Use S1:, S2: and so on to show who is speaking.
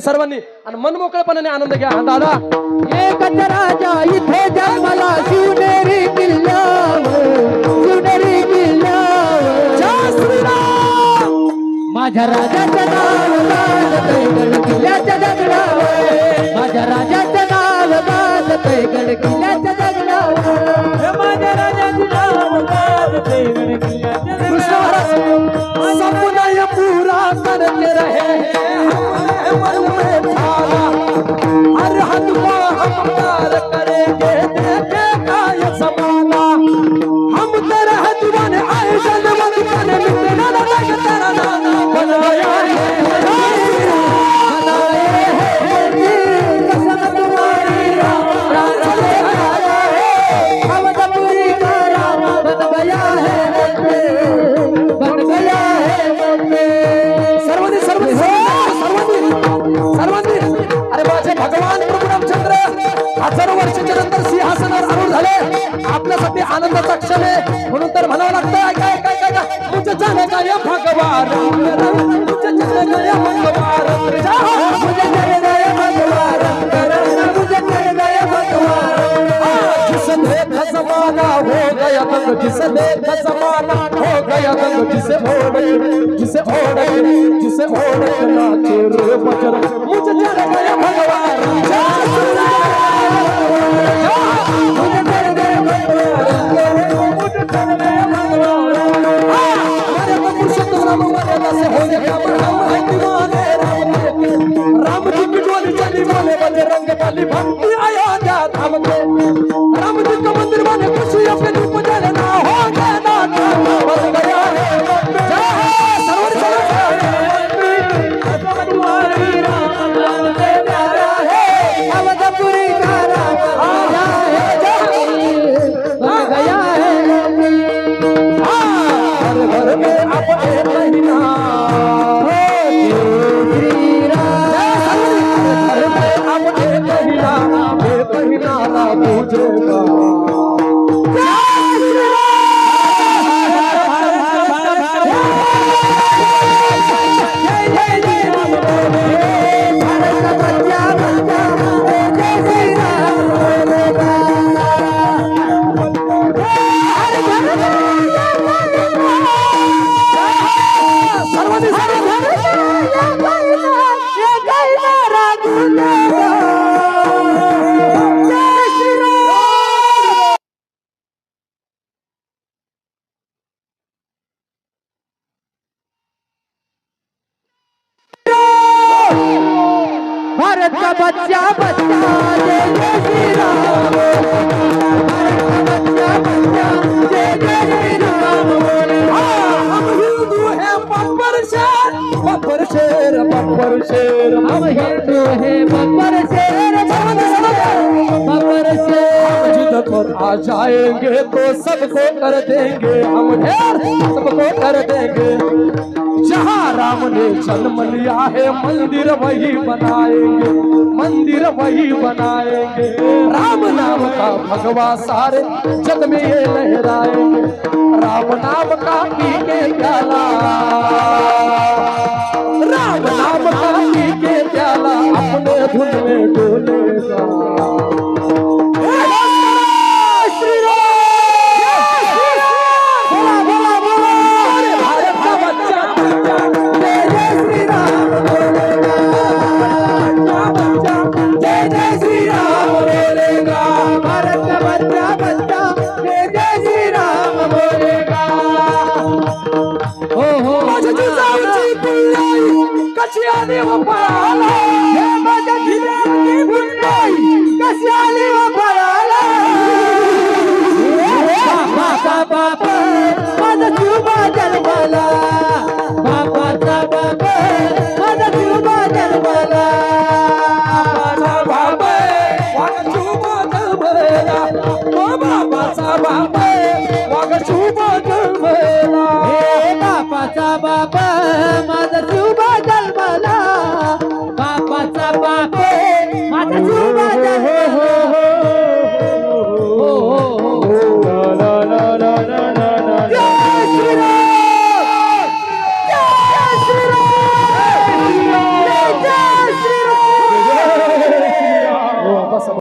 S1: सर्वांनी सर्वांनी। आणि मनमोकळेपणाने आनंद घ्या हा दादा.
S2: एकच राजा इथे जन्मला शिवनेरी किल्ल्यावर शिवनेरी किल्ल्यावर.
S1: जय श्रीराम!
S2: माझ्या राजाचं नाव गाजतंय गड किल्ल्याच्या दगडावर माझ्या राजाचं नाव गाजतंय गड किल्ल्याच्या दगडावर माझ्या राजाचं नाव गाजतंय गड किल्ल्याच्या
S1: कृष्ण महाराज सपना ये पूरा करके रहे करे हम तरह दीवाने आपल्यासाठी आनंदाचा क्षण आहे. म्हणून तर म्हणावं लागतं काय काय काय काय मुझे जाने का ये भगवान मुझे जाने का ये भगवान
S2: भगवान,
S1: हो गया तंग हो गया जिसे ओढ़ जिसे ओढ़ जिसे ओढ़
S2: ঔরঙ্গের আলী ভাঙতি भारत का बच्चा बच्चा जय जय श्री राम।
S1: बब्बर शेर बब्बर शेर
S2: हम हिंदू है बब्बर शेर बब्बर शेर।
S1: जिद पर आ जाएँगे तो सबको कर देंगे। हम ढेर सबको कर देंगे। जहाँ राम ने जन्म लिया है मंदिर वही बनाएँगे। मंदिर वही बनाएँगे। राम नाम का भगवा सारे जग में ये लहराएँगे।
S2: जन्मला बाबाचा बाप माझा शुभ जन्मला. बापाचा बाप माझा
S1: शुभ जन्मला.